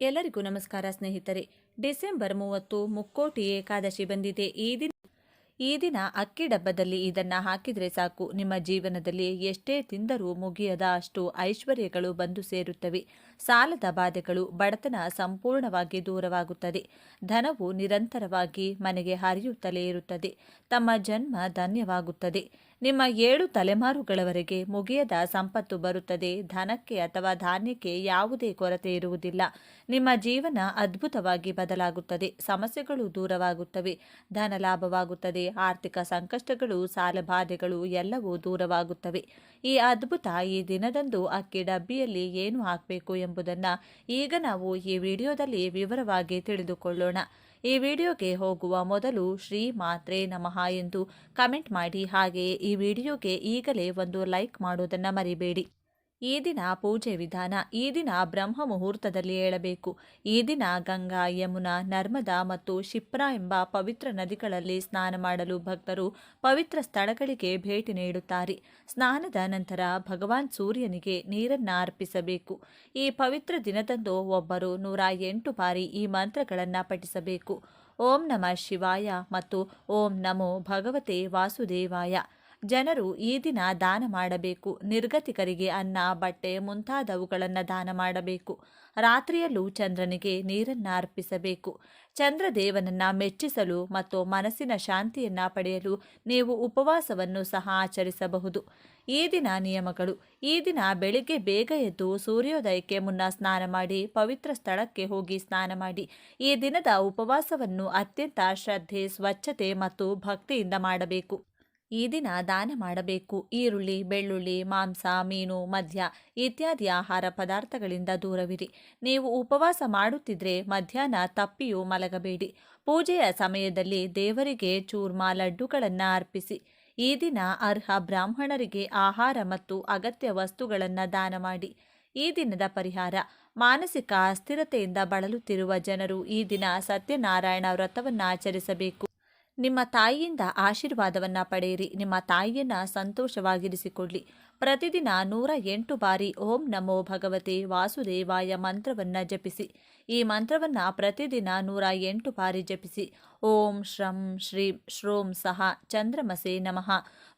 ಎಲ್ಲರಿಗೂ ನಮಸ್ಕಾರ ಸ್ನೇಹಿತರೆ. ಡಿಸೆಂಬರ್ ಮೂವತ್ತು ಮುಕ್ಕೋಟಿ ಏಕಾದಶಿ ಬಂದಿದೆ. ಈ ದಿನ ಈ ದಿನ ಅಕ್ಕಿ ಡಬ್ಬದಲ್ಲಿ ಇದನ್ನ ಹಾಕಿದರೆ ಸಾಕು. ನಿಮ್ಮ ಜೀವನದಲ್ಲಿ ಎಷ್ಟೇ ತಿಂದರೂ ಮುಗಿಯದ ಅಷ್ಟು ಐಶ್ವರ್ಯಗಳು ಬಂದು ಸೇರುತ್ತವೆ. ಸಾಲದ ಬಾಧೆಗಳು, ಬಡತನ ಸಂಪೂರ್ಣವಾಗಿ ದೂರವಾಗುತ್ತದೆ. ಧನವು ನಿರಂತರವಾಗಿ ಮನೆಗೆ ಹರಿಯುತ್ತಲೇ ಇರುತ್ತದೆ. ತಮ್ಮ ಜನ್ಮ ಧನ್ಯವಾಗುತ್ತದೆ. ನಿಮ್ಮ ಏಳು ತಲೆಮಾರುಗಳವರೆಗೆ ಮುಗಿಯದ ಸಂಪತ್ತು ಬರುತ್ತದೆ. ಧನಕ್ಕೆ ಅಥವಾ ಧಾನ್ಯಕ್ಕೆ ಯಾವುದೇ ಕೊರತೆ ಇರುವುದಿಲ್ಲ. ನಿಮ್ಮ ಜೀವನ ಅದ್ಭುತವಾಗಿ ಬದಲಾಗುತ್ತದೆ. ಸಮಸ್ಯೆಗಳು ದೂರವಾಗುತ್ತವೆ. ಧನ ಲಾಭವಾಗುತ್ತದೆ. ಆರ್ಥಿಕ ಸಂಕಷ್ಟಗಳು ಸಾಲಬಾಧೆಗಳು ಎಲ್ಲವೂ ದೂರವಾಗುತ್ತವೆ. ಈ ಅದ್ಭುತ ಈ ದಿನದಂದು ಅಕ್ಕಿ ಡಬ್ಬಿಯಲ್ಲಿ ಏನು ಹಾಕಬೇಕು ಎಂಬುದನ್ನು ಈಗ ನಾವು ಈ ವಿಡಿಯೋದಲ್ಲಿ ವಿವರವಾಗಿ ತಿಳಿದುಕೊಳ್ಳೋಣ. ಈ ವಿಡಿಯೋಗೆ ಹೋಗುವ ಮೊದಲು ಶ್ರೀ ಮಾತ್ರೆ ನಮಃ ಎಂದು ಕಮೆಂಟ್ ಮಾಡಿ. ಹಾಗೆಯೇ ಈ ವಿಡಿಯೋಗೆ ಈಗಲೇ ಒಂದು ಲೈಕ್ ಮಾಡುವುದನ್ನು ಮರಿಬೇಡಿ. ಈ ದಿನ ಪೂಜೆ ವಿಧಾನ, ಈ ದಿನ ಬ್ರಹ್ಮ ಮುಹೂರ್ತದಲ್ಲಿ ಏಳಬೇಕು. ಈ ದಿನ ಗಂಗಾ, ಯಮುನಾ, ನರ್ಮದಾ ಮತ್ತು ಶಿಪ್ರಾ ಎಂಬ ಪವಿತ್ರ ನದಿಗಳಲ್ಲಿ ಸ್ನಾನ ಮಾಡಲು ಭಕ್ತರು ಪವಿತ್ರ ಸ್ಥಳಗಳಿಗೆ ಭೇಟಿ ನೀಡುತ್ತಾರೆ. ಸ್ನಾನದ ನಂತರ ಭಗವಾನ್ ಸೂರ್ಯನಿಗೆ ನೀರನ್ನು ಅರ್ಪಿಸಬೇಕು. ಈ ಪವಿತ್ರ ದಿನದಂದು ಒಬ್ಬರು ನೂರ ಎಂಟು ಬಾರಿ ಈ ಮಂತ್ರಗಳನ್ನು ಪಠಿಸಬೇಕು. ಓಂ ನಮಃ ಶಿವಾಯ ಮತ್ತು ಓಂ ನಮೋ ಭಗವತೆ ವಾಸುದೇವಾಯ. ಜನರು ಈ ದಿನ ದಾನ ಮಾಡಬೇಕು. ನಿರ್ಗತಿಕರಿಗೆ ಅನ್ನ, ಬಟ್ಟೆ ಮುಂತಾದವುಗಳನ್ನು ದಾನ ಮಾಡಬೇಕು. ರಾತ್ರಿಯಲ್ಲೂ ಚಂದ್ರನಿಗೆ ನೀರನ್ನು ಅರ್ಪಿಸಬೇಕು. ಚಂದ್ರದೇವನನ್ನು ಮೆಚ್ಚಿಸಲು ಮತ್ತು ಮನಸ್ಸಿನ ಶಾಂತಿಯನ್ನು ಪಡೆಯಲು ನೀವು ಉಪವಾಸವನ್ನು ಸಹ ಆಚರಿಸಬಹುದು. ಈ ದಿನ ನಿಯಮಗಳು. ಈ ದಿನ ಬೆಳಿಗ್ಗೆ ಬೇಗ ಎದ್ದು ಸೂರ್ಯೋದಯಕ್ಕೆ ಮುನ್ನ ಸ್ನಾನ ಮಾಡಿ, ಪವಿತ್ರ ಸ್ಥಳಕ್ಕೆ ಹೋಗಿ ಸ್ನಾನ ಮಾಡಿ. ಈ ದಿನದ ಉಪವಾಸವನ್ನು ಅತ್ಯಂತ ಶ್ರದ್ಧೆ, ಸ್ವಚ್ಛತೆ ಮತ್ತು ಭಕ್ತಿಯಿಂದ ಮಾಡಬೇಕು. ಈ ದಿನ ದಾನ ಮಾಡಬೇಕು. ಈರುಳ್ಳಿ, ಬೆಳ್ಳುಳ್ಳಿ, ಮಾಂಸ, ಮೀನು, ಮದ್ಯ ಇತ್ಯಾದಿ ಆಹಾರ ಪದಾರ್ಥಗಳಿಂದ ದೂರವಿರಿ. ನೀವು ಉಪವಾಸ ಮಾಡುತ್ತಿದ್ರೆ ಮಧ್ಯಾಹ್ನ ತಪ್ಪಿಯೂ ಮಲಗಬೇಡಿ. ಪೂಜೆಯ ಸಮಯದಲ್ಲಿ ದೇವರಿಗೆ ಚೂರ್ಮಾ ಲಡ್ಡುಗಳನ್ನು ಅರ್ಪಿಸಿ. ಈ ದಿನ ಅರ್ಹ ಬ್ರಾಹ್ಮಣರಿಗೆ ಆಹಾರ ಮತ್ತು ಅಗತ್ಯ ವಸ್ತುಗಳನ್ನು ದಾನ ಮಾಡಿ. ಈ ದಿನದ ಪರಿಹಾರ, ಮಾನಸಿಕ ಅಸ್ಥಿರತೆಯಿಂದ ಬಳಲುತ್ತಿರುವ ಜನರು ಈ ದಿನ ಸತ್ಯನಾರಾಯಣ ವ್ರತವನ್ನು ಆಚರಿಸಬೇಕು ನಿಮ್ಮ ತಾಯಿಯಿಂದ ಆಶೀರ್ವಾದವನ್ನ ಪಡೆಯಿರಿ. ನಿಮ್ಮ ತಾಯಿಯನ್ನ ಸಂತೋಷವಾಗಿರಿಸಿಕೊಳ್ಳಿ. ಪ್ರತಿದಿನ ನೂರ ಎಂಟು ಬಾರಿ ಓಂ ನಮೋ ಭಗವತೆ ವಾಸುದೇವಾಯ ಮಂತ್ರವನ್ನ ಜಪಿಸಿ. ಈ ಮಂತ್ರವನ್ನ ಪ್ರತಿದಿನ ನೂರ ಎಂಟು ಬಾರಿ ಜಪಿಸಿ. ಓಂ ಶ್ರಂ ಶ್ರೀಂ ಶ್ರೋಂ ಸಹ ಚಂದ್ರಮಸೆ ನಮಃ.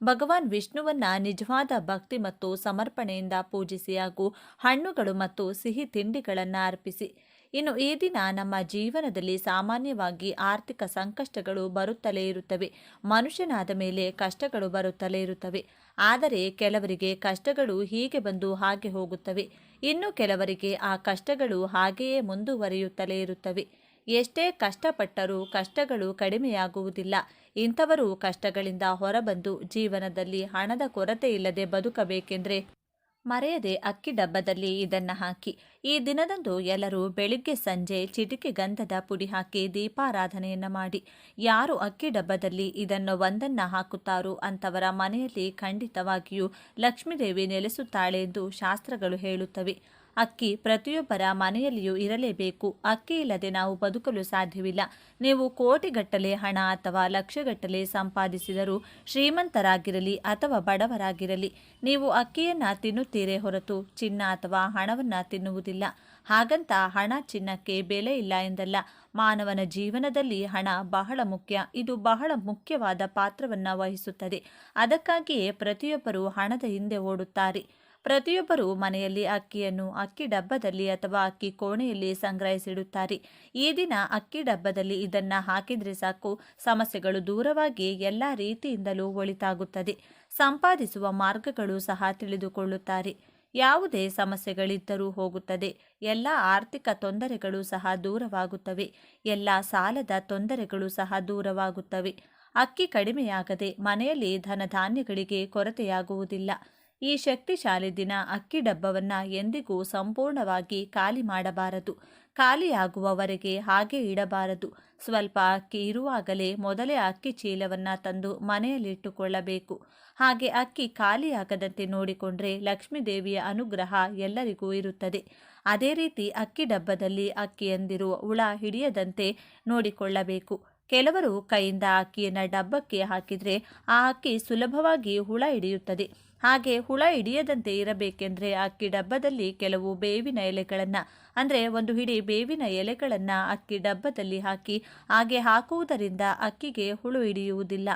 ಭಗವಾನ್ ವಿಷ್ಣುವನ್ನ ನಿಜವಾದ ಭಕ್ತಿ ಮತ್ತು ಸಮರ್ಪಣೆಯಿಂದ ಪೂಜಿಸಿ ಹಾಗೂ ಹಣ್ಣುಗಳು ಮತ್ತು ಸಿಹಿ ತಿಂಡಿಗಳನ್ನು ಅರ್ಪಿಸಿ. ಇನ್ನು ಈ ದಿನ ನಮ್ಮ ಜೀವನದಲ್ಲಿ ಸಾಮಾನ್ಯವಾಗಿ ಆರ್ಥಿಕ ಸಂಕಷ್ಟಗಳು ಬರುತ್ತಲೇ ಇರುತ್ತವೆ. ಮನುಷ್ಯನಾದ ಮೇಲೆ ಕಷ್ಟಗಳು ಬರುತ್ತಲೇ ಇರುತ್ತವೆ. ಆದರೆ ಕೆಲವರಿಗೆ ಕಷ್ಟಗಳು ಹೀಗೆ ಬಂದು ಹಾಗೆ ಹೋಗುತ್ತವೆ. ಇನ್ನು ಕೆಲವರಿಗೆ ಆ ಕಷ್ಟಗಳು ಹಾಗೆಯೇ ಮುಂದುವರಿಯುತ್ತಲೇ ಇರುತ್ತವೆ. ಎಷ್ಟೇ ಕಷ್ಟಪಟ್ಟರೂ ಕಷ್ಟಗಳು ಕಡಿಮೆಯಾಗುವುದಿಲ್ಲ. ಇಂಥವರು ಕಷ್ಟಗಳಿಂದ ಹೊರಬಂದು ಜೀವನದಲ್ಲಿ ಹಣದ ಕೊರತೆ ಇಲ್ಲದೆ ಬದುಕಬೇಕೆಂದರೆ ಮರೆಯದೆ ಅಕ್ಕಿ ಡಬ್ಬದಲ್ಲಿ ಇದನ್ನು ಹಾಕಿ. ಈ ದಿನದಂದು ಎಲ್ಲರೂ ಬೆಳಿಗ್ಗೆ ಸಂಜೆ ಚಿಟಿಕೆ ಗಂಧದ ಪುಡಿ ಹಾಕಿ ದೀಪಾರಾಧನೆಯನ್ನು ಮಾಡಿ. ಯಾರು ಅಕ್ಕಿ ಡಬ್ಬದಲ್ಲಿ ಇದನ್ನು ಒಂದನ್ನು ಹಾಕುತ್ತಾರೋ ಅಂಥವರ ಮನೆಯಲ್ಲಿ ಖಂಡಿತವಾಗಿಯೂ ಲಕ್ಷ್ಮೀದೇವಿ ನೆಲೆಸುತ್ತಾಳೆ ಎಂದು ಶಾಸ್ತ್ರಗಳು ಹೇಳುತ್ತವೆ. ಅಕ್ಕಿ ಪ್ರತಿಯೊಬ್ಬರ ಮನೆಯಲ್ಲಿಯೂ ಇರಲೇಬೇಕು. ಅಕ್ಕಿ ಇಲ್ಲದೆ ನಾವು ಬದುಕಲು ಸಾಧ್ಯವಿಲ್ಲ. ನೀವು ಕೋಟಿಗಟ್ಟಲೆ ಹಣ ಅಥವಾ ಲಕ್ಷಗಟ್ಟಲೆ ಸಂಪಾದಿಸಿದರೂ ಶ್ರೀಮಂತರಾಗಿರಲಿ ಅಥವಾ ಬಡವರಾಗಿರಲಿ, ನೀವು ಅಕ್ಕಿಯನ್ನ ತಿನ್ನುತ್ತೀರೇ ಹೊರತು ಚಿನ್ನ ಅಥವಾ ಹಣವನ್ನ ತಿನ್ನುವುದಿಲ್ಲ. ಹಾಗಂತ ಹಣ ಚಿನ್ನಕ್ಕೆ ಬೆಲೆ ಇಲ್ಲ ಎಂದಲ್ಲ. ಮಾನವನ ಜೀವನದಲ್ಲಿ ಹಣ ಬಹಳ ಮುಖ್ಯ. ಇದು ಬಹಳ ಮುಖ್ಯವಾದ ಪಾತ್ರವನ್ನು ವಹಿಸುತ್ತದೆ. ಅದಕ್ಕಾಗಿಯೇ ಪ್ರತಿಯೊಬ್ಬರು ಹಣದ ಹಿಂದೆ ಓಡುತ್ತಾರೆ. ಪ್ರತಿಯೊಬ್ಬರು ಮನೆಯಲ್ಲಿ ಅಕ್ಕಿಯನ್ನು ಅಕ್ಕಿ ಡಬ್ಬದಲ್ಲಿ ಅಥವಾ ಅಕ್ಕಿ ಕೋಣೆಯಲ್ಲಿ ಸಂಗ್ರಹಿಸಿಡುತ್ತಾರೆ. ಈ ದಿನ ಅಕ್ಕಿ ಡಬ್ಬದಲ್ಲಿ ಇದನ್ನು ಹಾಕಿದ್ರೆ ಸಾಕು. ಸಮಸ್ಯೆಗಳು ದೂರವಾಗಿ ಎಲ್ಲ ರೀತಿಯಿಂದಲೂ ಒಳಿತಾಗುತ್ತದೆ. ಸಂಪಾದಿಸುವ ಮಾರ್ಗಗಳು ಸಹ ತಿಳಿದುಕೊಳ್ಳುತ್ತಾರೆ. ಯಾವುದೇ ಸಮಸ್ಯೆಗಳಿದ್ದರೂ ಹೋಗುತ್ತದೆ. ಎಲ್ಲ ಆರ್ಥಿಕ ತೊಂದರೆಗಳು ಸಹ ದೂರವಾಗುತ್ತವೆ. ಎಲ್ಲ ಸಾಲದ ತೊಂದರೆಗಳು ಸಹ ದೂರವಾಗುತ್ತವೆ. ಅಕ್ಕಿ ಕಡಿಮೆಯಾಗದೆ ಮನೆಯಲ್ಲಿ ಧನಧಾನ್ಯಗಳಿಗೆ ಕೊರತೆಯಾಗುವುದಿಲ್ಲ. ಈ ಶಕ್ತಿಶಾಲಿ ದಿನ ಅಕ್ಕಿ ಡಬ್ಬವನ್ನು ಎಂದಿಗೂ ಸಂಪೂರ್ಣವಾಗಿ ಖಾಲಿ ಮಾಡಬಾರದು. ಖಾಲಿಯಾಗುವವರೆಗೆ ಹಾಗೆ ಇಡಬಾರದು. ಸ್ವಲ್ಪ ಅಕ್ಕಿ ಇರುವಾಗಲೇ ಮೊದಲೇ ಅಕ್ಕಿ ಚೀಲವನ್ನು ತಂದು ಮನೆಯಲ್ಲಿಟ್ಟುಕೊಳ್ಳಬೇಕು. ಹಾಗೆ ಅಕ್ಕಿ ಖಾಲಿಯಾಗದಂತೆ ನೋಡಿಕೊಂಡ್ರೆ ಲಕ್ಷ್ಮೀದೇವಿಯ ಅನುಗ್ರಹ ಎಲ್ಲರಿಗೂ ಇರುತ್ತದೆ. ಅದೇ ರೀತಿ ಅಕ್ಕಿ ಡಬ್ಬದಲ್ಲಿ ಅಕ್ಕಿ ಎಂದಿರುವ ಹುಳ ಹಿಡಿಯದಂತೆ ನೋಡಿಕೊಳ್ಳಬೇಕು. ಕೆಲವರು ಕೈಯಿಂದ ಅಕ್ಕಿಯನ್ನು ಡಬ್ಬಕ್ಕೆ ಹಾಕಿದರೆ ಆ ಅಕ್ಕಿ ಸುಲಭವಾಗಿ ಹುಳ ಹಿಡಿಯುತ್ತದೆ. ಹಾಗೆ ಹುಳ ಹಿಡಿಯದಂತೆ ಇರಬೇಕೆಂದರೆ ಅಕ್ಕಿ ಡಬ್ಬದಲ್ಲಿ ಕೆಲವು ಬೇವಿನ ಎಲೆಗಳನ್ನು, ಅಂದರೆ ಒಂದು ಹಿಡಿ ಬೇವಿನ ಎಲೆಗಳನ್ನು ಅಕ್ಕಿ ಡಬ್ಬದಲ್ಲಿ ಹಾಕಿ, ಹಾಗೆ ಹಾಕುವುದರಿಂದ ಅಕ್ಕಿಗೆ ಹುಳು ಹಿಡಿಯುವುದಿಲ್ಲ.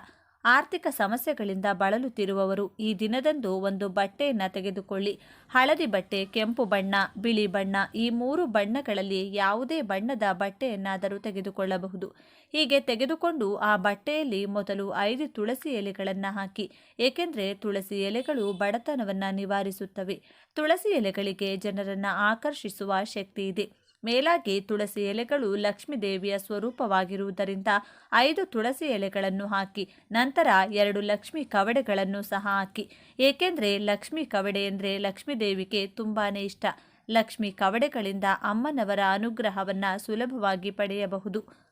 ಆರ್ಥಿಕ ಸಮಸ್ಯೆಗಳಿಂದ ಬಳಲುತ್ತಿರುವವರು ಈ ದಿನದಂದು ಒಂದು ಬಟ್ಟೆಯನ್ನು ತೆಗೆದುಕೊಳ್ಳಿ. ಹಳದಿ ಬಟ್ಟೆ, ಕೆಂಪು ಬಣ್ಣ, ಬಿಳಿ ಬಣ್ಣ ಈ ಮೂರು ಬಣ್ಣಗಳಲ್ಲಿ ಯಾವುದೇ ಬಣ್ಣದ ಬಟ್ಟೆಯನ್ನಾದರೂ ತೆಗೆದುಕೊಳ್ಳಬಹುದು. ಹೀಗೆ ತೆಗೆದುಕೊಂಡು ಆ ಬಟ್ಟೆಯಲ್ಲಿ ಮೊದಲು ಐದು ತುಳಸಿ ಎಲೆಗಳನ್ನು ಹಾಕಿ, ಏಕೆಂದರೆ ತುಳಸಿ ಎಲೆಗಳು ಬಡತನವನ್ನು ನಿವಾರಿಸುತ್ತವೆ. ತುಳಸಿ ಎಲೆಗಳಿಗೆ ಜನರನ್ನು ಆಕರ್ಷಿಸುವ ಶಕ್ತಿ ಇದೆ. ಮೇಲಾಗಿ ತುಳಸಿ ಎಲೆಗಳು ಲಕ್ಷ್ಮೀ ದೇವಿಯ ಸ್ವರೂಪವಾಗಿರುವುದರಿಂದ ಐದು ತುಳಸಿ ಎಲೆಗಳನ್ನು ಹಾಕಿ, ನಂತರ ಎರಡು ಲಕ್ಷ್ಮಿ ಕವಡೆಗಳನ್ನು ಸಹ ಹಾಕಿ. ಏಕೆಂದರೆ ಲಕ್ಷ್ಮಿ ಕವಡೆ ಎಂದರೆ ಲಕ್ಷ್ಮೀ ದೇವಿಗೆ ತುಂಬಾ ಇಷ್ಟ. ಲಕ್ಷ್ಮಿ ಕವಡೆಗಳಿಂದ ಅಮ್ಮನವರ ಅನುಗ್ರಹವನ್ನು ಸುಲಭವಾಗಿ ಪಡೆಯಬಹುದು.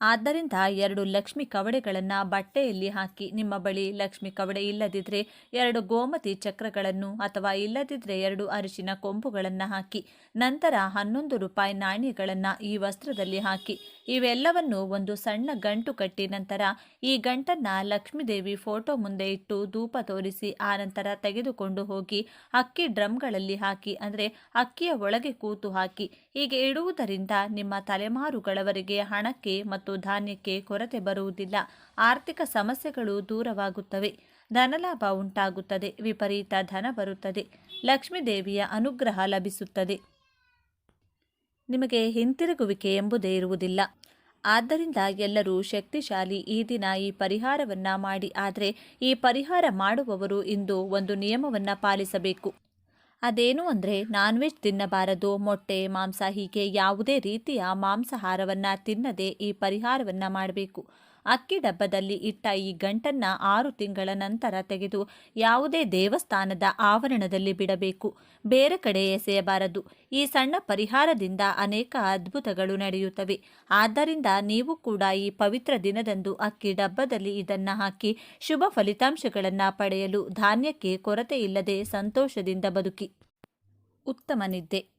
ಆದ್ದರಿಂದ ಎರಡು ಲಕ್ಷ್ಮಿ ಕವಡೆಗಳನ್ನು ಬಟ್ಟೆಯಲ್ಲಿ ಹಾಕಿ, ನಿಮ್ಮ ಬಳಿ ಲಕ್ಷ್ಮಿ ಕವಡೆ ಇಲ್ಲದಿದ್ದರೆ ಎರಡು ಗೋಮತಿ ಚಕ್ರಗಳನ್ನು ಅಥವಾ ಇಲ್ಲದಿದ್ದರೆ ಎರಡು ಅರಿಶಿನ ಕೊಂಬುಗಳನ್ನು ಹಾಕಿ, ನಂತರ ಹನ್ನೊಂದು ರೂಪಾಯಿ ನಾಣ್ಯಗಳನ್ನು ಈ ವಸ್ತ್ರದಲ್ಲಿ ಹಾಕಿ, ಇವೆಲ್ಲವನ್ನು ಒಂದು ಸಣ್ಣ ಗಂಟು ಕಟ್ಟಿ ನಂತರ ಈ ಗಂಟನ್ನು ಲಕ್ಷ್ಮೀದೇವಿ ಫೋಟೋ ಮುಂದೆ ಇಟ್ಟು ಧೂಪ ತೋರಿಸಿ ಆ ನಂತರ ತೆಗೆದುಕೊಂಡು ಹೋಗಿ ಅಕ್ಕಿ ಡ್ರಮ್ಗಳಲ್ಲಿ ಹಾಕಿ, ಅಂದರೆ ಅಕ್ಕಿಯ ಒಳಗೆ ಕೂತು ಹಾಕಿ, ಹೀಗೆ ಇಡುವುದರಿಂದ ನಿಮ್ಮ ತಲೆಮಾರುಗಳವರೆಗೆ ಹಣಕ್ಕೆ ಮತ್ತು ಧಾನ್ಯಕ್ಕೆ ಕೊರತೆ ಬರುವುದಿಲ್ಲ. ಆರ್ಥಿಕ ಸಮಸ್ಯೆಗಳು ದೂರವಾಗುತ್ತವೆ. ಧನಲಾಭ ಉಂಟಾಗುತ್ತದೆ. ವಿಪರೀತ ಧನ ಬರುತ್ತದೆ. ಲಕ್ಷ್ಮೀದೇವಿಯ ಅನುಗ್ರಹ ಲಭಿಸುತ್ತದೆ. ನಿಮಗೆ ಹಿಂತಿರುಗುವಿಕೆ ಎಂಬುದೇ ಇರುವುದಿಲ್ಲ. ಆದ್ದರಿಂದ ಎಲ್ಲರೂ ಶಕ್ತಿಶಾಲಿ ಈ ದಿನ ಈ ಪರಿಹಾರವನ್ನ ಮಾಡಿ. ಆದರೆ ಈ ಪರಿಹಾರ ಮಾಡುವವರು ಇಂದು ಒಂದು ನಿಯಮವನ್ನು ಪಾಲಿಸಬೇಕು. ಅದೇನು ಅಂದರೆ ನಾನ್ ವೆಜ್ ತಿನ್ನಬಾರದು, ಮೊಟ್ಟೆ, ಮಾಂಸ ಹೀಗೆ ಯಾವುದೇ ರೀತಿಯ ಮಾಂಸಾಹಾರವನ್ನು ತಿನ್ನದೆ ಈ ಪರಿಹಾರವನ್ನು ಮಾಡಬೇಕು. ಅಕ್ಕಿ ಡಬ್ಬದಲ್ಲಿ ಇಟ್ಟ ಈ ಗಂಟನ್ನ ಆರು ತಿಂಗಳ ನಂತರ ತೆಗೆದು ಯಾವುದೇ ದೇವಸ್ಥಾನದ ಆವರಣದಲ್ಲಿ ಬಿಡಬೇಕು. ಬೇರೆ ಕಡೆ ಎಸೆಯಬಾರದು. ಈ ಸಣ್ಣ ಪರಿಹಾರದಿಂದ ಅನೇಕ ಅದ್ಭುತಗಳು ನಡೆಯುತ್ತವೆ. ಆದ್ದರಿಂದ ನೀವು ಕೂಡ ಈ ಪವಿತ್ರ ದಿನದಂದು ಅಕ್ಕಿ ಡಬ್ಬದಲ್ಲಿ ಇದನ್ನು ಹಾಕಿ ಶುಭ ಫಲಿತಾಂಶಗಳನ್ನು ಪಡೆಯಲು ಧಾನ್ಯಕ್ಕೆ ಕೊರತೆ ಇಲ್ಲದೆ ಸಂತೋಷದಿಂದ ಬದುಕಿ. ಉತ್ತಮ ನಿದ್ದೆ.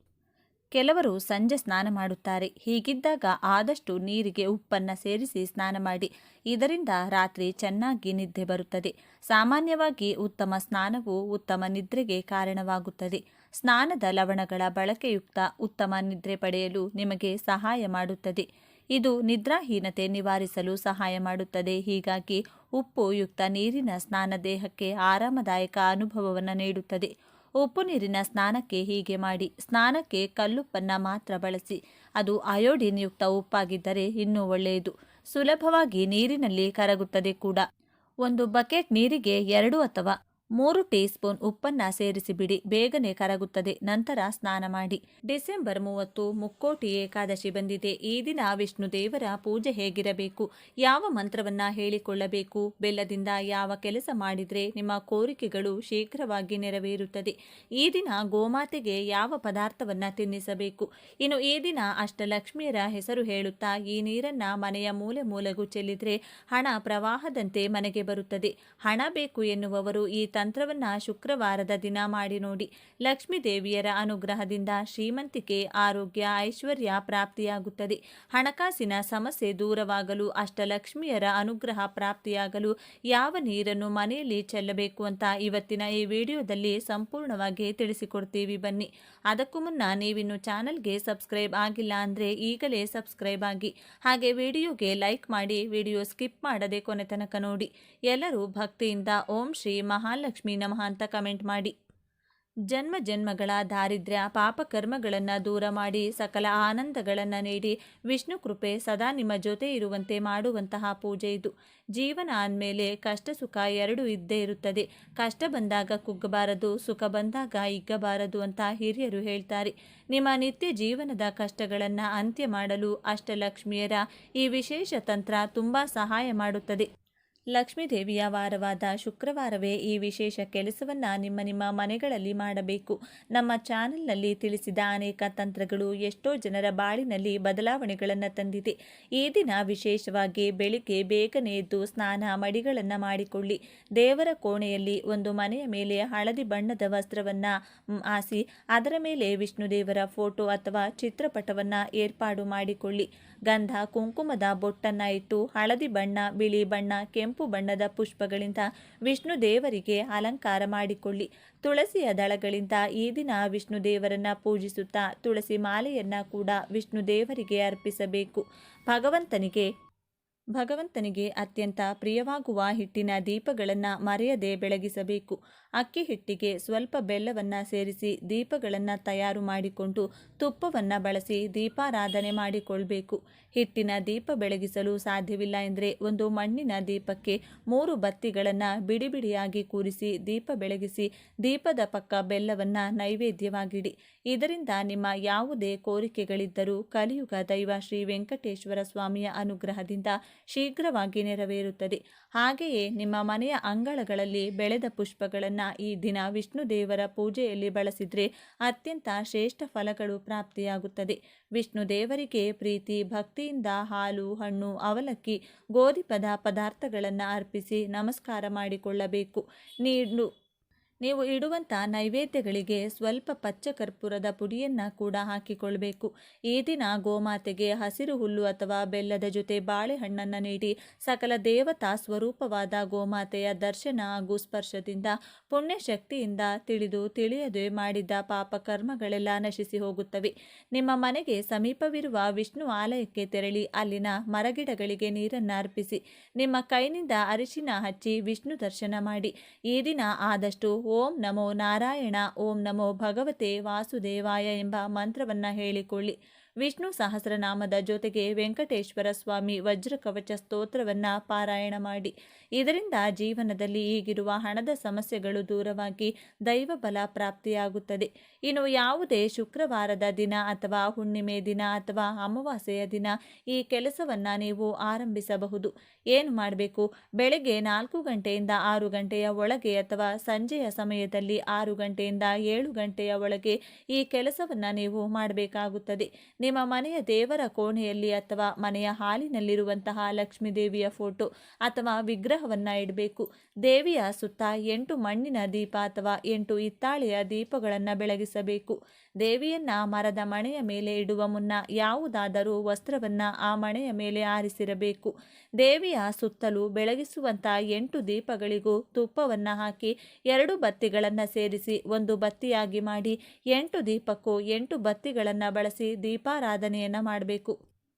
ಕೆಲವರು ಸಂಜೆ ಸ್ನಾನ ಮಾಡುತ್ತಾರೆ. ಹೀಗಿದ್ದಾಗ ಆದಷ್ಟು ನೀರಿಗೆ, ಉಪ್ಪನ್ನು ಸೇರಿಸಿ ಸ್ನಾನ ಮಾಡಿ. ಇದರಿಂದ ರಾತ್ರಿ ಚೆನ್ನಾಗಿ ನಿದ್ದೆ ಬರುತ್ತದೆ. ಸಾಮಾನ್ಯವಾಗಿ ಉತ್ತಮ ಸ್ನಾನವು ಉತ್ತಮ ನಿದ್ರೆಗೆ ಕಾರಣವಾಗುತ್ತದೆ. ಸ್ನಾನದ ಲವಣಗಳ ಬಳಕೆಯುಕ್ತ ಉತ್ತಮ ನಿದ್ರೆ ಪಡೆಯಲು ನಿಮಗೆ ಸಹಾಯ ಮಾಡುತ್ತದೆ. ಇದು ನಿದ್ರಾಹೀನತೆ ನಿವಾರಿಸಲು ಸಹಾಯ ಮಾಡುತ್ತದೆ. ಹೀಗಾಗಿ ಉಪ್ಪು ಯುಕ್ತ ನೀರಿನ ಸ್ನಾನ ದೇಹಕ್ಕೆ ಆರಾಮದಾಯಕ ಅನುಭವವನ್ನು ನೀಡುತ್ತದೆ. ಉಪ್ಪು ನೀರಿನ ಸ್ನಾನಕ್ಕೆ ಹೀಗೆ ಮಾಡಿ. ಸ್ನಾನಕ್ಕೆ ಕಲ್ಲುಪ್ಪನ್ನು ಮಾತ್ರ ಬಳಸಿ. ಅದು ಅಯೋಡಿನ್ ಯುಕ್ತ ಉಪ್ಪಾಗಿದ್ದರೆ ಇನ್ನೂ ಒಳ್ಳೆಯದು. ಸುಲಭವಾಗಿ ನೀರಿನಲ್ಲಿ ಕರಗುತ್ತದೆ ಕೂಡ. ಒಂದು ಬಕೆಟ್ ನೀರಿಗೆ ಎರಡು ಅಥವಾ ಮೂರು ಟೀ ಸ್ಪೂನ್ ಉಪ್ಪನ್ನ ಸೇರಿಸಿಬಿಡಿ, ಬೇಗನೆ ಕರಗುತ್ತದೆ. ನಂತರ ಸ್ನಾನ ಮಾಡಿ. ಡಿಸೆಂಬರ್ ಮೂವತ್ತು ಮುಕ್ಕೋಟಿ ಏಕಾದಶಿ ಬಂದಿದೆ. ಈ ದಿನ ವಿಷ್ಣು ದೇವರ ಪೂಜೆ ಹೇಗಿರಬೇಕು? ಯಾವ ಮಂತ್ರವನ್ನ ಹೇಳಿಕೊಳ್ಳಬೇಕು? ಬೆಲ್ಲದಿಂದ ಯಾವ ಕೆಲಸ ಮಾಡಿದರೆ ನಿಮ್ಮ ಕೋರಿಕೆಗಳು ಶೀಘ್ರವಾಗಿ ನೆರವೇರುತ್ತದೆ? ಈ ದಿನ ಗೋಮಾತೆಗೆ ಯಾವ ಪದಾರ್ಥವನ್ನ ತಿನ್ನಿಸಬೇಕು? ಇನ್ನು ಈ ದಿನ ಅಷ್ಟಲಕ್ಷ್ಮಿಯರ ಹೆಸರು ಹೇಳುತ್ತಾ, ಈ ನೀರನ್ನ ಮನೆಯ ಮೂಲೆ ಮೂಲೆಗೂ ಚೆಲ್ಲಿದ್ರೆ ಹಣ ಪ್ರವಾಹದಂತೆ ಮನೆಗೆ ಬರುತ್ತದೆ. ಹಣ ಬೇಕು ಎನ್ನುವವರು ಈ ತಂತ್ರವನ್ನ ಶುಕ್ರವಾರದ ದಿನ ಮಾಡಿ ನೋಡಿ. ಲಕ್ಷ್ಮೀ ದೇವಿಯರ ಅನುಗ್ರಹದಿಂದ ಶ್ರೀಮಂತಿಕೆ ಆರೋಗ್ಯ ಐಶ್ವರ್ಯ ಪ್ರಾಪ್ತಿಯಾಗುತ್ತದೆ. ಹಣಕಾಸಿನ ಸಮಸ್ಯೆ ದೂರವಾಗಲು ಅಷ್ಟಲಕ್ಷ್ಮಿಯರ ಅನುಗ್ರಹ ಪ್ರಾಪ್ತಿಯಾಗಲು ಯಾವ ನೀರನ್ನು ಮನೆಯಲ್ಲಿ ಚೆಲ್ಲಬೇಕು ಅಂತ ಇವತ್ತಿನ ಈ ವಿಡಿಯೋದಲ್ಲಿ ಸಂಪೂರ್ಣವಾಗಿ ತಿಳಿಸಿಕೊಡ್ತೀವಿ ಬನ್ನಿ. ಅದಕ್ಕೂ ಮುನ್ನ ನೀವಿನ್ನು ಚಾನಲ್ಗೆ ಸಬ್ಸ್ಕ್ರೈಬ್ ಆಗಿಲ್ಲ ಅಂದರೆ ಈಗಲೇ ಸಬ್ಸ್ಕ್ರೈಬ್ ಆಗಿ. ಹಾಗೆ ವಿಡಿಯೋಗೆ ಲೈಕ್ ಮಾಡಿ ವಿಡಿಯೋ ಸ್ಕಿಪ್ ಮಾಡದೆ ಕೊನೆ ತನಕ ನೋಡಿ. ಎಲ್ಲರೂ ಭಕ್ತಿಯಿಂದ ಓಂ ಶ್ರೀ ಮಹಾಲಕ್ಷ್ಮಿ ನಮಃ ಅಂತ ಕಮೆಂಟ್ ಮಾಡಿ. ಜನ್ಮ ಜನ್ಮಗಳ ದಾರಿದ್ರ್ಯ ಪಾಪಕರ್ಮಗಳನ್ನು ದೂರ ಮಾಡಿ, ಸಕಲ ಆನಂದಗಳನ್ನು ನೀಡಿ, ವಿಷ್ಣು ಕೃಪೆ ಸದಾ ನಿಮ್ಮ ಜೊತೆ ಇರುವಂತೆ ಮಾಡುವಂತಹ ಪೂಜೆ ಇದು. ಜೀವನ ಅಂದಮೇಲೆ ಕಷ್ಟ ಸುಖ ಎರಡೂ ಇದ್ದೇ ಇರುತ್ತದೆ. ಕಷ್ಟ ಬಂದಾಗ ಕುಗ್ಗಬಾರದು, ಸುಖ ಬಂದಾಗ ಇಗ್ಗಬಾರದು ಅಂತ ಹಿರಿಯರು ಹೇಳ್ತಾರೆ. ನಿಮ್ಮ ನಿತ್ಯ ಜೀವನದ ಕಷ್ಟಗಳನ್ನು ಅಂತ್ಯ ಮಾಡಲು ಅಷ್ಟಲಕ್ಷ್ಮಿಯರ ಈ ವಿಶೇಷ ತಂತ್ರ ತುಂಬ ಸಹಾಯ ಮಾಡುತ್ತದೆ. ಲಕ್ಷ್ಮೀದೇವಿಯ ವಾರವಾದ ಶುಕ್ರವಾರವೇ ಈ ವಿಶೇಷ ಕೆಲಸವನ್ನ ನಿಮ್ಮ ನಿಮ್ಮ ಮನೆಗಳಲ್ಲಿ ಮಾಡಬೇಕು. ನಮ್ಮ ಚಾನೆಲ್ನಲ್ಲಿ ತಿಳಿಸಿದ ಅನೇಕ ತಂತ್ರಗಳು ಎಷ್ಟೋ ಜನರ ಬಾಳಿನಲ್ಲಿ ಬದಲಾವಣೆಗಳನ್ನು ತಂದಿದೆ. ಈ ದಿನ ವಿಶೇಷವಾಗಿ ಬೆಳಿಗ್ಗೆ ಬೇಗನೆ ಎದ್ದು ಸ್ನಾನ ಮಡಿಗಳನ್ನು ಮಾಡಿಕೊಳ್ಳಿ. ದೇವರ ಕೋಣೆಯಲ್ಲಿ ಒಂದು ಮನೆಯ ಮೇಲೆ ಹಳದಿ ಬಣ್ಣದ ವಸ್ತ್ರವನ್ನು ಆಸಿ ಅದರ ಮೇಲೆ ವಿಷ್ಣುದೇವರ ಫೋಟೋ ಅಥವಾ ಚಿತ್ರಪಟವನ್ನು ಏರ್ಪಾಡು ಮಾಡಿಕೊಳ್ಳಿ. ಗಂಧ, ಕುಂಕುಮದ ಬೊಟ್ಟನ್ನ ಇಟ್ಟು ಹಳದಿ ಬಣ್ಣ, ಬಿಳಿ ಬಣ್ಣ, ಕೆಂಪು ಬಣ್ಣದ ಪುಷ್ಪಗಳಿಂದ ವಿಷ್ಣು ದೇವರಿಗೆ ಅಲಂಕಾರ ಮಾಡಿಕೊಳ್ಳಿ. ತುಳಸಿಯ ದಳಗಳಿಂದ ಈ ದಿನ ವಿಷ್ಣು ದೇವರನ್ನ ಪೂಜಿಸುತ್ತಾ ತುಳಸಿ ಮಾಲೆಯನ್ನ ಕೂಡ ವಿಷ್ಣು ದೇವರಿಗೆ ಅರ್ಪಿಸಬೇಕು. ಭಗವಂತನಿಗೆ ಭಗವಂತನಿಗೆ ಅತ್ಯಂತ ಪ್ರಿಯವಾಗುವ ಹಿಟ್ಟಿನ ದೀಪಗಳನ್ನು ಮರೆಯದೆ ಬೆಳಗಿಸಬೇಕು. ಅಕ್ಕಿ ಹಿಟ್ಟಿಗೆ ಸ್ವಲ್ಪ ಬೆಲ್ಲವನ್ನು ಸೇರಿಸಿ ದೀಪಗಳನ್ನು ತಯಾರು ಮಾಡಿಕೊಂಡು ತುಪ್ಪವನ್ನು ಬಳಸಿ ದೀಪಾರಾಧನೆ ಮಾಡಿಕೊಳ್ಬೇಕು. ಹಿಟ್ಟಿನ ದೀಪ ಬೆಳಗಿಸಲು ಸಾಧ್ಯವಿಲ್ಲ ಎಂದರೆ ಒಂದು ಮಣ್ಣಿನ ದೀಪಕ್ಕೆ ಮೂರು ಬತ್ತಿಗಳನ್ನು ಬಿಡಿ ಬಿಡಿಯಾಗಿ ಕೂರಿಸಿ ದೀಪ ಬೆಳಗಿಸಿ ದೀಪದ ಪಕ್ಕ ಬೆಲ್ಲವನ್ನು ನೈವೇದ್ಯವಾಗಿಡಿ. ಇದರಿಂದ ನಿಮ್ಮ ಯಾವುದೇ ಕೋರಿಕೆಗಳಿದ್ದರೂ ಕಲಿಯುಗ ದೈವ ಶ್ರೀ ವೆಂಕಟೇಶ್ವರ ಸ್ವಾಮಿಯ ಅನುಗ್ರಹದಿಂದ ಶೀಘ್ರವಾಗಿ ನೆರವೇರುತ್ತದೆ. ಹಾಗೆಯೇ ನಿಮ್ಮ ಮನೆಯ ಅಂಗಳಗಳಲ್ಲಿ ಬೆಳೆದ ಪುಷ್ಪಗಳನ್ನು ಈ ದಿನ ವಿಷ್ಣು ದೇವರ ಪೂಜೆಯಲ್ಲಿ ಬಳಸಿದರೆ ಅತ್ಯಂತ ಶ್ರೇಷ್ಠ ಫಲಗಳು ಪ್ರಾಪ್ತಿಯಾಗುತ್ತದೆ. ವಿಷ್ಣು ದೇವರಿಗೆ ಪ್ರೀತಿ, ಭಕ್ತಿಯಿಂದ ಹಾಲು, ಹಣ್ಣು, ಅವಲಕ್ಕಿ ಗೋಧಿ ಪದ ಪದಾರ್ಥಗಳನ್ನು ಅರ್ಪಿಸಿ ನಮಸ್ಕಾರ ಮಾಡಿಕೊಳ್ಳಬೇಕು. ನೀಡು ನೀವು ಇಡುವಂಥ ನೈವೇದ್ಯಗಳಿಗೆ ಸ್ವಲ್ಪ ಪಚ್ಚ ಕರ್ಪೂರದ ಪುಡಿಯನ್ನು ಕೂಡ ಹಾಕಿಕೊಳ್ಬೇಕು. ಈ ದಿನ ಗೋಮಾತೆಗೆ ಹಸಿರು ಹುಲ್ಲು ಅಥವಾ ಬೆಲ್ಲದ ಜೊತೆ ಬಾಳೆಹಣ್ಣನ್ನು ನೀಡಿ ಸಕಲ ದೇವತಾ ಸ್ವರೂಪವಾದ ಗೋಮಾತೆಯ ದರ್ಶನ ಹಾಗೂ ಸ್ಪರ್ಶದಿಂದ ಪುಣ್ಯಶಕ್ತಿಯಿಂದ ತಿಳಿದು ತಿಳಿಯದೆ ಮಾಡಿದ್ದ ಪಾಪ ಕರ್ಮಗಳೆಲ್ಲ ನಶಿಸಿ ಹೋಗುತ್ತವೆ. ನಿಮ್ಮ ಮನೆಗೆ ಸಮೀಪವಿರುವ ವಿಷ್ಣು ಆಲಯಕ್ಕೆ ತೆರಳಿ ಅಲ್ಲಿನ ಮರಗಿಡಗಳಿಗೆ ನೀರನ್ನು ಅರ್ಪಿಸಿ. ನಿಮ್ಮ ಕೈನಿಂದ ಅರಿಶಿನ ಹಚ್ಚಿ ವಿಷ್ಣು ದರ್ಶನ ಮಾಡಿ. ಈ ದಿನ ಆದಷ್ಟು ಓಂ ನಮೋ ನಾರಾಯಣ ಓಂ ನಮೋ ಭಗವತೆ ವಾಸುದೇವಾಯ ಎಂಬ ಮಂತ್ರವನ್ನು ಹೇಳಿಕೊಳ್ಳಿ. ವಿಷ್ಣು ಸಹಸ್ರನಾಮದ ಜೊತೆಗೆ ವೆಂಕಟೇಶ್ವರ ಸ್ವಾಮಿ ವಜ್ರ ಕವಚ ಸ್ತೋತ್ರವನ್ನು ಪಾರಾಯಣ ಮಾಡಿ. ಇದರಿಂದ ಜೀವನದಲ್ಲಿ ಈಗಿರುವ ಹಣದ ಸಮಸ್ಯೆಗಳು ದೂರವಾಗಿ ದೈವ ಬಲ ಪ್ರಾಪ್ತಿಯಾಗುತ್ತದೆ. ಇನ್ನು ಯಾವುದೇ ಶುಕ್ರವಾರದ ದಿನ ಅಥವಾ ಹುಣ್ಣಿಮೆ ದಿನ ಅಥವಾ ಅಮಾವಾಸ್ಯೆಯ ದಿನ ಈ ಕೆಲಸವನ್ನು ನೀವು ಆರಂಭಿಸಬಹುದು. ಏನು ಮಾಡಬೇಕು? ಬೆಳಗ್ಗೆ ನಾಲ್ಕು ಗಂಟೆಯಿಂದ ಆರು ಗಂಟೆಯ ಒಳಗೆ ಅಥವಾ ಸಂಜೆಯ ಸಮಯದಲ್ಲಿ ಆರು ಗಂಟೆಯಿಂದ ಏಳು ಗಂಟೆಯ ಒಳಗೆ ಈ ಕೆಲಸವನ್ನು ನೀವು ಮಾಡಬೇಕಾಗುತ್ತದೆ. ನಿಮ್ಮ ಮನೆಯ ದೇವರ ಕೋಣೆಯಲ್ಲಿ ಅಥವಾ ಮನೆಯ ಹಾಲಿನಲ್ಲಿರುವಂತಹ ಲಕ್ಷ್ಮೀ ದೇವಿಯ ಫೋಟೋ ಅಥವಾ ವಿಗ್ರಹವನ್ನು ಇಡಬೇಕು. ದೇವಿಯ ಸುತ್ತ ಎಂಟು ಮಣ್ಣಿನ ದೀಪ ಅಥವಾ ಎಂಟು ಹಿತ್ತಾಳೆಯ ದೀಪಗಳನ್ನು ಬೆಳಗಿಸಬೇಕು. ದೇವಿಯನ್ನ ಮರದ ಮಣೆಯ ಮೇಲೆ ಇಡುವ ಮುನ್ನ ಯಾವುದಾದರೂ ವಸ್ತ್ರವನ್ನು ಆ ಮಣೆಯ ಮೇಲೆ ಆರಿಸಿರಬೇಕು. ದೇವಿಯ ಸುತ್ತಲೂ ಬೆಳಗಿಸುವಂಥ ಎಂಟು ದೀಪಗಳಿಗೂ ತುಪ್ಪವನ್ನು ಹಾಕಿ ಎರಡು ಬತ್ತಿಗಳನ್ನು ಸೇರಿಸಿ ಒಂದು ಬತ್ತಿಯಾಗಿ ಮಾಡಿ ಎಂಟು ದೀಪಕ್ಕೂ ಎಂಟು ಬತ್ತಿಗಳನ್ನು ಬಳಸಿ ದೀಪಾರಾಧನೆಯನ್ನು ಮಾಡಬೇಕು.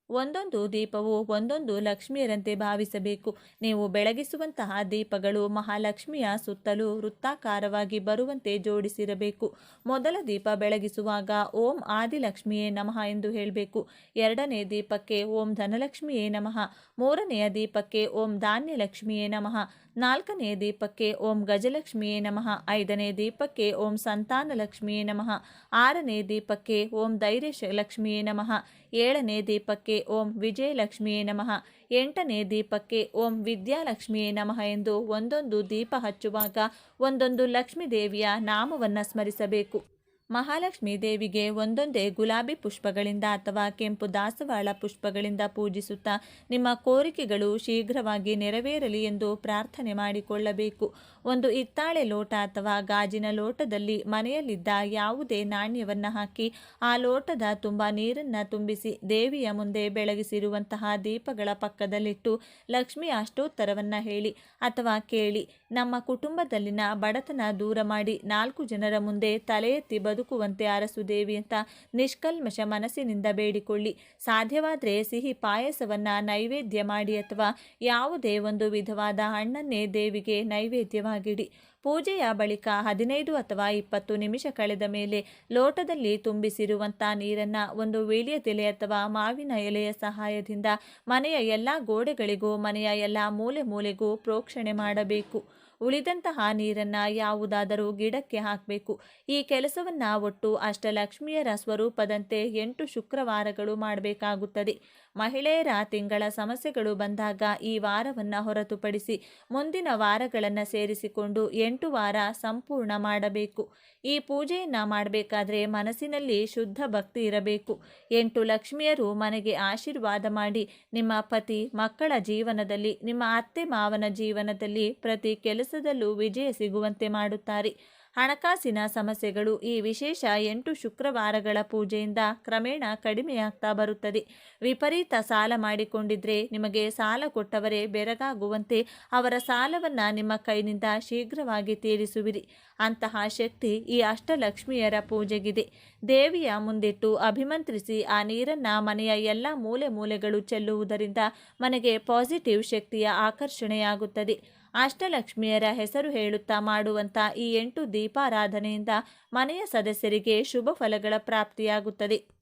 ಒಂದೊಂದು ದೀಪವು ಒಂದೊಂದು ಲಕ್ಷ್ಮಿಯರಂತೆ ಭಾವಿಸಬೇಕು. ನೀವು ಬೆಳಗಿಸುವಂತಹ ದೀಪಗಳು ಮಹಾಲಕ್ಷ್ಮಿಯ ಸುತ್ತಲೂ ವೃತ್ತಾಕಾರವಾಗಿ ಬರುವಂತೆ ಜೋಡಿಸಿರಬೇಕು. ಮೊದಲ ದೀಪ ಬೆಳಗಿಸುವಾಗ ಓಂ ಆದಿಲಕ್ಷ್ಮಿಯೇ ನಮಃ ಎಂದು ಹೇಳಬೇಕು. ಎರಡನೇ ದೀಪಕ್ಕೆ ಓಂ ಧನಲಕ್ಷ್ಮಿಯೇ ನಮಃ. ಮೂರನೆಯ ದೀಪಕ್ಕೆ ಓಂ ಧಾನ್ಯಲಕ್ಷ್ಮಿಯೇ ನಮಃ. ನಾಲ್ಕನೇ ದೀಪಕ್ಕೆ ಓಂ ಗಜಲಕ್ಷ್ಮಿಯೇ ನಮಃ. ಐದನೇ ದೀಪಕ್ಕೆ ಓಂ ಸಂತಾನ ಲಕ್ಷ್ಮಿಯೇ ನಮಃ. ಆರನೇ ದೀಪಕ್ಕೆ ಓಂ ಧೈರ್ಯ ಲಕ್ಷ್ಮಿಯೇ ನಮಃ. ಏಳನೇ ದೀಪಕ್ಕೆ ಓಂ ವಿಜಯಲಕ್ಷ್ಮಿಯೇ ನಮಃ. ಎಂಟನೇ ದೀಪಕ್ಕೆ ಓಂ ವಿದ್ಯಾಲಕ್ಷ್ಮಿಯೇ ನಮಃ ಎಂದು ಒಂದೊಂದು ದೀಪ ಹಚ್ಚುವಾಗ ಒಂದೊಂದು ಲಕ್ಷ್ಮೀ ದೇವಿಯ ನಾಮವನ್ನು ಸ್ಮರಿಸಬೇಕು. ಮಹಾಲಕ್ಷ್ಮೀ ದೇವಿಗೆ ಒಂದೊಂದೇ ಗುಲಾಬಿ ಪುಷ್ಪಗಳಿಂದ ಅಥವಾ ಕೆಂಪು ದಾಸವಾಳ ಪುಷ್ಪಗಳಿಂದ ಪೂಜಿಸುತ್ತಾ ನಿಮ್ಮ ಕೋರಿಕೆಗಳು ಶೀಘ್ರವಾಗಿ ನೆರವೇರಲಿ ಎಂದು ಪ್ರಾರ್ಥನೆ ಮಾಡಿಕೊಳ್ಳಬೇಕು. ಒಂದು ಇತ್ತಾಳೆ ಲೋಟ ಅಥವಾ ಗಾಜಿನ ಲೋಟದಲ್ಲಿ ಮನೆಯಲ್ಲಿದ್ದ ಯಾವುದೇ ನಾಣ್ಯವನ್ನು ಹಾಕಿ ಆ ಲೋಟದ ತುಂಬ ನೀರನ್ನು ತುಂಬಿಸಿ ದೇವಿಯ ಮುಂದೆ ಬೆಳಗಿಸಿರುವಂತಹ ದೀಪಗಳ ಪಕ್ಕದಲ್ಲಿಟ್ಟು ಲಕ್ಷ್ಮಿ ಅಷ್ಟೋತ್ತರವನ್ನು ಹೇಳಿ ಅಥವಾ ಕೇಳಿ ನಮ್ಮ ಕುಟುಂಬದಲ್ಲಿನ ಬಡತನ ದೂರ ಮಾಡಿ ನಾಲ್ಕು ಜನರ ಮುಂದೆ ತಲೆ ಎತ್ತಿ ಬದುಕುವಂತೆ ಅರಸು ದೇವಿ ಅಂತ ನಿಷ್ಕಲ್ಮಶ ಮನಸ್ಸಿನಿಂದ ಬೇಡಿಕೊಳ್ಳಿ. ಸಾಧ್ಯವಾದರೆ ಸಿಹಿ ಪಾಯಸವನ್ನ ನೈವೇದ್ಯ ಮಾಡಿ ಅಥವಾ ಯಾವುದೇ ಒಂದು ವಿಧವಾದ ಹಣ್ಣನ್ನೇ ದೇವಿಗೆ ನೈವೇದ್ಯವಾಗಿಡಿ. ಪೂಜೆಯ ಬಳಿಕ ಹದಿನೈದು ಅಥವಾ ಇಪ್ಪತ್ತು ನಿಮಿಷ ಕಳೆದ ಮೇಲೆ ಲೋಟದಲ್ಲಿ ತುಂಬಿಸಿರುವಂಥ ನೀರನ್ನ ಒಂದು ವೀಳ್ಯದೆಲೆ ಅಥವಾ ಮಾವಿನ ಎಲೆಯ ಸಹಾಯದಿಂದ ಮನೆಯ ಎಲ್ಲ ಗೋಡೆಗಳಿಗೂ ಮನೆಯ ಎಲ್ಲ ಮೂಲೆ ಮೂಲೆಗೂ ಪ್ರೋಕ್ಷಣೆ ಮಾಡಬೇಕು. ಉಳಿದಂತಹ ನೀರನ್ನು ಯಾವುದಾದರೂ ಗಿಡಕ್ಕೆ ಹಾಕಬೇಕು. ಈ ಕೆಲಸವನ್ನು ಒಟ್ಟು ಅಷ್ಟಲಕ್ಷ್ಮಿಯರ ಸ್ವರೂಪದಂತೆ ಎಂಟು ಶುಕ್ರವಾರಗಳು ಮಾಡಬೇಕಾಗುತ್ತದೆ. ಮಹಿಳೆಯರ ತಿಂಗಳ ಸಮಸ್ಯೆಗಳು ಬಂದಾಗ ಈ ವಾರವನ್ನು ಹೊರತುಪಡಿಸಿ ಮುಂದಿನ ವಾರಗಳನ್ನು ಸೇರಿಸಿಕೊಂಡು ಎಂಟು ವಾರ ಸಂಪೂರ್ಣ ಮಾಡಬೇಕು. ಈ ಪೂಜೆಯನ್ನು ಮಾಡಬೇಕಾದ್ರೆ ಮನಸ್ಸಿನಲ್ಲಿ ಶುದ್ಧ ಭಕ್ತಿ ಇರಬೇಕು. ಎಂಟು ಲಕ್ಷ್ಮಿಯರು ಮನೆಗೆ ಆಶೀರ್ವಾದ ಮಾಡಿ ನಿಮ್ಮ ಪತಿ ಮಕ್ಕಳ ಜೀವನದಲ್ಲಿ, ನಿಮ್ಮ ಅತ್ತೆ ಮಾವನ ಜೀವನದಲ್ಲಿ ಪ್ರತಿ ಕೆಲಸದಲ್ಲೂ ವಿಜಯ ಸಿಗುವಂತೆ ಮಾಡುತ್ತಾರೆ. ಹಣಕಾಸಿನ ಸಮಸ್ಯೆಗಳು ಈ ವಿಶೇಷ ಎಂಟು ಶುಕ್ರವಾರಗಳ ಪೂಜೆಯಿಂದ ಕ್ರಮೇಣ ಕಡಿಮೆಯಾಗ್ತಾ ಬರುತ್ತದೆ. ವಿಪರೀತ ಸಾಲ ಮಾಡಿಕೊಂಡಿದ್ರೆ ನಿಮಗೆ ಸಾಲ ಕೊಟ್ಟವರೇ ಬೆರಗಾಗುವಂತೆ ಅವರ ಸಾಲವನ್ನು ನಿಮ್ಮ ಕೈನಿಂದ ಶೀಘ್ರವಾಗಿ ತೀರಿಸುವಿರಿ. ಅಂತಹ ಶಕ್ತಿ ಈ ಅಷ್ಟಲಕ್ಷ್ಮಿಯರ ಪೂಜೆಗಿದೆ. ದೇವಿಯ ಮುಂದಿಟ್ಟು ಅಭಿಮಂತ್ರಿಸಿ ಆ ನೀರನ್ನು ಮನೆಯ ಎಲ್ಲ ಮೂಲೆ ಮೂಲೆಗಳು ಚೆಲ್ಲುವುದರಿಂದ ಮನೆಗೆ ಪಾಸಿಟಿವ್ ಶಕ್ತಿಯ ಆಕರ್ಷಣೆಯಾಗುತ್ತದೆ. ಅಷ್ಟಲಕ್ಷ್ಮಿಯರ ಹೆಸರು ಹೇಳುತ್ತಾ ಮಾಡುವಂಥ ಈ ಎಂಟು ದೀಪಾರಾಧನೆಯಿಂದ ಮನೆಯ ಸದಸ್ಯರಿಗೆ ಶುಭ ಫಲಗಳ ಪ್ರಾಪ್ತಿಯಾಗುತ್ತದೆ.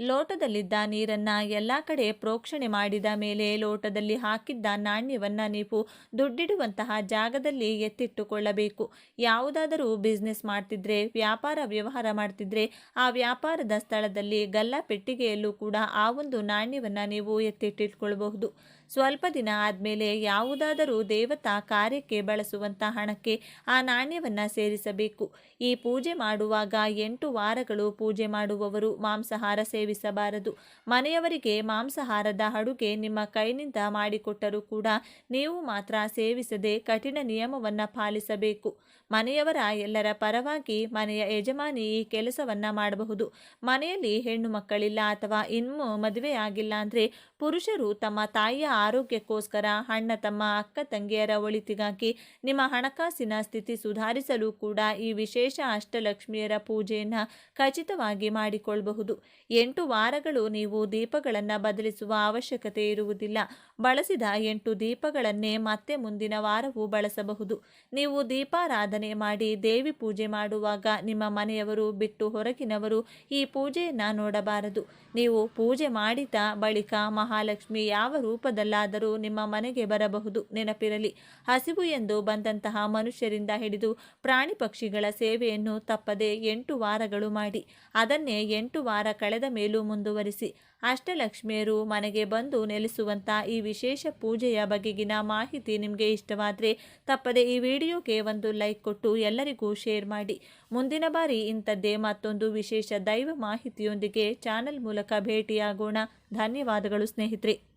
ಲೋಟದಲ್ಲಿದ್ದ ನೀರನ್ನ ಎಲ್ಲ ಕಡೆ ಪ್ರೋಕ್ಷಣೆ ಮಾಡಿದ ಮೇಲೆ ಲೋಟದಲ್ಲಿ ಹಾಕಿದ್ದ ನಾಣ್ಯವನ್ನ ನೀವು ದುಡ್ಡಿಡುವಂತಹ ಜಾಗದಲ್ಲಿ ಎತ್ತಿಟ್ಟುಕೊಳ್ಳಬೇಕು. ಯಾವುದಾದರೂ ಬಿಸ್ನೆಸ್ ಮಾಡ್ತಿದ್ರೆ, ವ್ಯಾಪಾರ ವ್ಯವಹಾರ ಮಾಡ್ತಿದ್ರೆ, ಆ ವ್ಯಾಪಾರದ ಸ್ಥಳದಲ್ಲಿ ಗಲ್ಲ ಪೆಟ್ಟಿಗೆಯಲ್ಲೂ ಕೂಡ ಆ ಒಂದು ನಾಣ್ಯವನ್ನ ನೀವು ಎತ್ತಿಟ್ಟಿಟ್ಕೊಳ್ಬಹುದು. ಸ್ವಲ್ಪ ದಿನ ಆದಮೇಲೆ ಯಾವುದಾದರೂ ದೇವತಾ ಕಾರ್ಯಕ್ಕೆ ಬಳಸುವಂಥ ಹಣಕ್ಕೆ ಆ ನಾಣ್ಯವನ್ನು ಸೇರಿಸಬೇಕು. ಈ ಪೂಜೆ ಮಾಡುವಾಗ ಎಂಟು ವಾರಗಳು ಪೂಜೆ ಮಾಡುವವರು ಮಾಂಸಾಹಾರ ಸೇವಿಸಬಾರದು. ಮನೆಯವರಿಗೆ ಮಾಂಸಾಹಾರದ ಅಡುಗೆ ನಿಮ್ಮ ಕೈನಿಂದ ಮಾಡಿಕೊಟ್ಟರೂ ಕೂಡ ನೀವು ಮಾತ್ರ ಸೇವಿಸದೆ ಕಠಿಣ ನಿಯಮವನ್ನು ಪಾಲಿಸಬೇಕು. ಮನೆಯವರ ಎಲ್ಲರ ಪರವಾಗಿ ಮನೆಯ ಯಜಮಾನಿ ಈ ಕೆಲಸವನ್ನು ಮಾಡಬಹುದು. ಮನೆಯಲ್ಲಿ ಹೆಣ್ಣು ಮಕ್ಕಳಿಲ್ಲ ಅಥವಾ ಇನ್ನು ಮದುವೆ ಆಗಿಲ್ಲ ಅಂದರೆ ಪುರುಷರು ತಮ್ಮ ತಾಯಿಯ ಆರೋಗ್ಯಕ್ಕೋಸ್ಕರ ಅಣ್ಣ ತಮ್ಮ ಅಕ್ಕ ತಂಗಿಯರ ಒಳಿತಿಗಾಗಿ ನಿಮ್ಮ ಹಣಕಾಸಿನ ಸ್ಥಿತಿ ಸುಧಾರಿಸಲು ಕೂಡ ಈ ವಿಶೇಷ ಅಷ್ಟಲಕ್ಷ್ಮಿಯರ ಪೂಜೆಯನ್ನು ಖಚಿತವಾಗಿ ಮಾಡಿಕೊಳ್ಳಬಹುದು ಎಂಟು ವಾರಗಳು ನೀವು ದೀಪಗಳನ್ನು ಬದಲಿಸುವ ಅವಶ್ಯಕತೆ ಇರುವುದಿಲ್ಲ. ಬಳಸಿದ ಎಂಟು ದೀಪಗಳನ್ನೇ ಮತ್ತೆ ಮುಂದಿನ ವಾರವೂ ಬಳಸಬಹುದು. ನೀವು ದೀಪಾರಾಧನೆ ಮಾಡಿ ದೇವಿ ಪೂಜೆ ಮಾಡುವಾಗ ನಿಮ್ಮ ಮನೆಯವರು ಬಿಟ್ಟು ಹೊರಗಿನವರು ಈ ಪೂಜೆಯನ್ನು ನೋಡಬಾರದು. ನೀವು ಪೂಜೆ ಮಾಡಿದ ಬಳಿಕ ಮಹಾಲಕ್ಷ್ಮಿ ಯಾವ ರೂಪದಲ್ಲಾದರೂ ನಿಮ್ಮ ಮನೆಗೆ ಬರಬಹುದು, ನೆನಪಿರಲಿ. ಹಸಿವು ಎಂದು ಬಂದಂತಹ ಮನುಷ್ಯರಿಂದ ಹಿಡಿದು ಪ್ರಾಣಿ ಪಕ್ಷಿಗಳ ಸೇವೆಯನ್ನು ತಪ್ಪದೆ ಎಂಟು ವಾರಗಳು ಮಾಡಿ, ಅದನ್ನೇ ಎಂಟು ವಾರ ಕಳೆದ ಮೇಲೂ ಮುಂದುವರಿಸಿ. ಅಷ್ಟಲಕ್ಷ್ಮಿಯರು ಮನೆಗೆ ಬಂದು ನೆಲೆಸುವಂಥ ಈ ವಿಶೇಷ ಪೂಜೆಯ ಬಗೆಗಿನ ಮಾಹಿತಿ ನಿಮಗೆ ಇಷ್ಟವಾದರೆ ತಪ್ಪದೆ ಈ ವಿಡಿಯೋಗೆ ಒಂದು ಕೊಟ್ಟು ಎಲ್ಲರಿಗೂ ಶೇರ್ ಮಾಡಿ. ಮುಂದಿನ ಬಾರಿ ಇಂಥದ್ದೇ ಮತ್ತೊಂದು ವಿಶೇಷ ದೈವ ಮಾಹಿತಿಯೊಂದಿಗೆ ಚಾನೆಲ್ ಮೂಲಕ ಭೇಟಿಯಾಗೋಣ. ಧನ್ಯವಾದಗಳು ಸ್ನೇಹಿತರೆ.